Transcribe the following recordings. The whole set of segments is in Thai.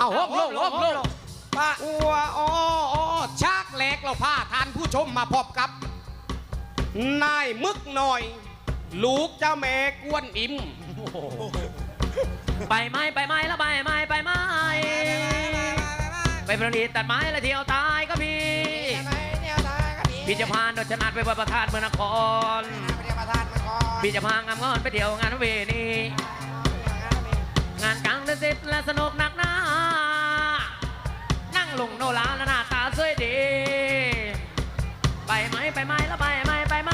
เอาห้องลงห้องลงป้าอัวอ๋ออ๋อชากแหลกเราพาทานผู้ชมมาพบกับ นายมึกหน่อย ลูกเจ้าแม่กวนอิมไปไม้ไปไม้แล้วไปไม้ไปไม้ไปประดิษฐ์ตัดไม้แล้วเที่ยวตายก็มีพี่จะพานโดยชนะไปประธานเมืองนครพี่จะพางามงอนไปเที่ยวงานเวนีงานกลางเดือนสิบและสนุกหนัก ไปไหมไปไหมแล้วไปไหมไปไหม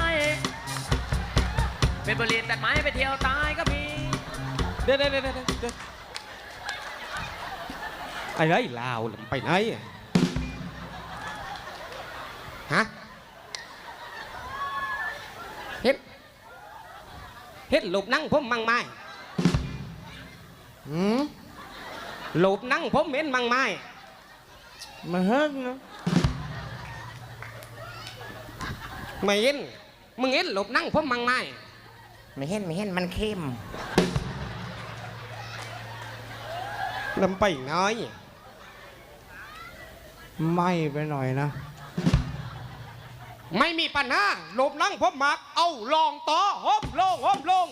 เป็นบริษัทตัดไม้ไปเที่ยวตายก็มีเดี๋ยวเดี๋ยวเดี๋ยวเดี๋ยวเดี๋ยวไอ้ไรลาวล่ะไปไหนอะฮะเฮ็ดเฮ็ดหลบนั่งผมมังไม้หืมหลบนั่งผมเหม็นมังไม้มาเฮิงนะ ไม่เห็น มึงเห็นหลบนั่งผมมังไม้ไม่เห็นไม่เห็นมันเข้มลำไปน้อยไหม่ไปหน่อยนะ ไม่มีปัญหาหลบนั่งผมมัก เอาลองต่อฮบลงฮบลง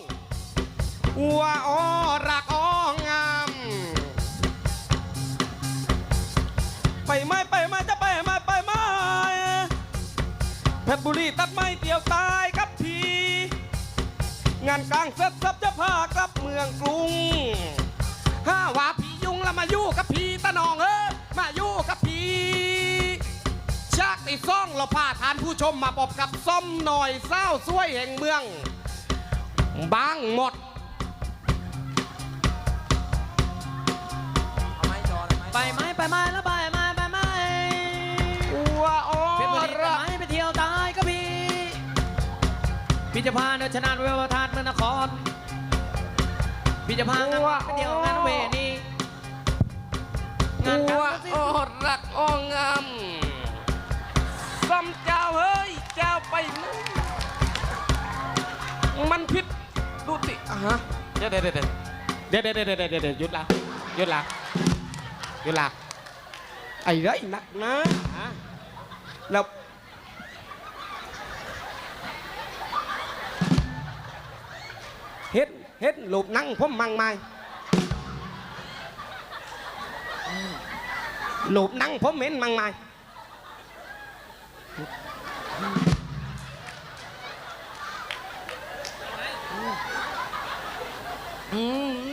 อัวอ้อรักอ้องาม ไปไหม่ ชรบุรีตัดไม้เตียวตายครับพีงานกลางเซ็ตซับจะพากลับเมืองกรุงห้าว่าพี่ยุงแล้วมาอยู่กับพี่ตะนองเอ้ยมาอยู่กับพี่ชากติดซ่องเราพาทานผู้ชมมาปบกับส้มหน่อยเศร้าซวยแห่งเมืองบางหมด พิจะพาเนชนะเวลทานเมืองนครพี่จะพานงานเดียวงานเวนี้งานกัวโอรักองงามซ้ำเจ้าเฮ้ยเจ้าไปนะมันพิษดูติฮะเดี๋ยวเดี๋ยวเดี๋ยวเดี๋ยวเดี๋ยวเดี๋ยวหยุดละหยุดละหยุดละไอ้ไรหนักนะแล้ว เฮ็ดเฮ็ดหลบนั่งผมมังไม่หลบนั่งผมเหม็นมังไม่อืม